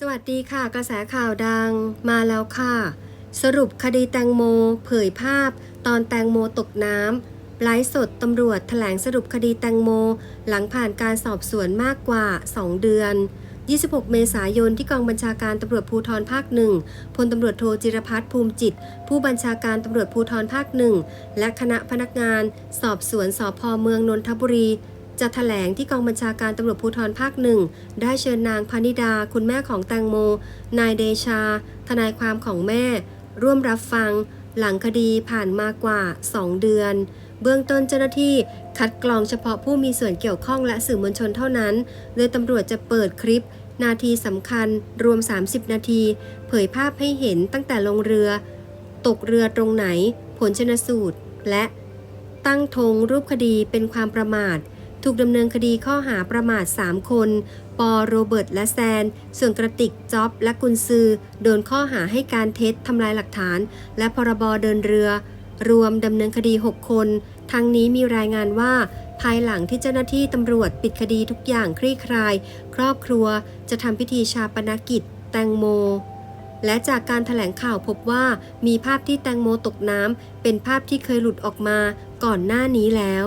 สวัสดีค่ะ กระแสข่าวดังมาแล้วค่ะ สรุปคดีแตงโม เผยภาพ ตอนแตงโมตกน้ำไลฟ์สดตำรวจแถลงสรุปคดีแตงโม หลังผ่านการสอบสวนมากกว่า 2 เดือน 26 เมษายนที่กองบัญชาการตำรวจภูธรภาคหนึ่งพลตำรวจโทจิรพัฒน์ภูมิจิต ผู้บัญชาการตำรวจภูธรภาคหนึ่งและคณะพนักงาน สอบสวนสพเมืองนนทบุรี จะแถลงที่กองบัญชาการตำรวจภูธรภาคหนึ่ง ได้เชิญนางพานิดา คุณแม่ของแตงโม นายเดชา ทนายความของแม่ ร่วมรับฟัง หลังคดีผ่านมากว่า 2 เดือน เบื้องต้นเจ้าหน้าที่คัดกรองเฉพาะผู้มีส่วนเกี่ยวข้องและสื่อมวลชนเท่านั้น โดยตำรวจจะเปิดคลิป นาทีสำคัญ รวม 30 นาที เผยภาพให้เห็นตั้งแต่ลงเรือ ตกเรือตรงไหน ผลชนสูตร และ ตั้งธงรูปคดีเป็นความประมาท ถูกดำเนินคดีข้อหาประมาท 3 คน ปอโรเบิร์ตและแซน ส่วนกระติกจ็อบ และกุนซือ โดนข้อหาให้การเท็จทำลายหลักฐาน และพรบเดินเรือ รวมดำเนินคดี 6 คน ทั้งนี้มีรายงานว่า ภายหลังที่เจ้าหน้าที่ตำรวจปิดคดีทุกอย่างคลี่คลาย ครอบครัวจะทำพิธีชาปนกิจ แตงโมและจากการถแถลงข่าวพบว่ามีภาพที่แตงโมตกน้ำเป็นภาพที่เคยหลุดออกมาก่อนหน้านี้แล้ว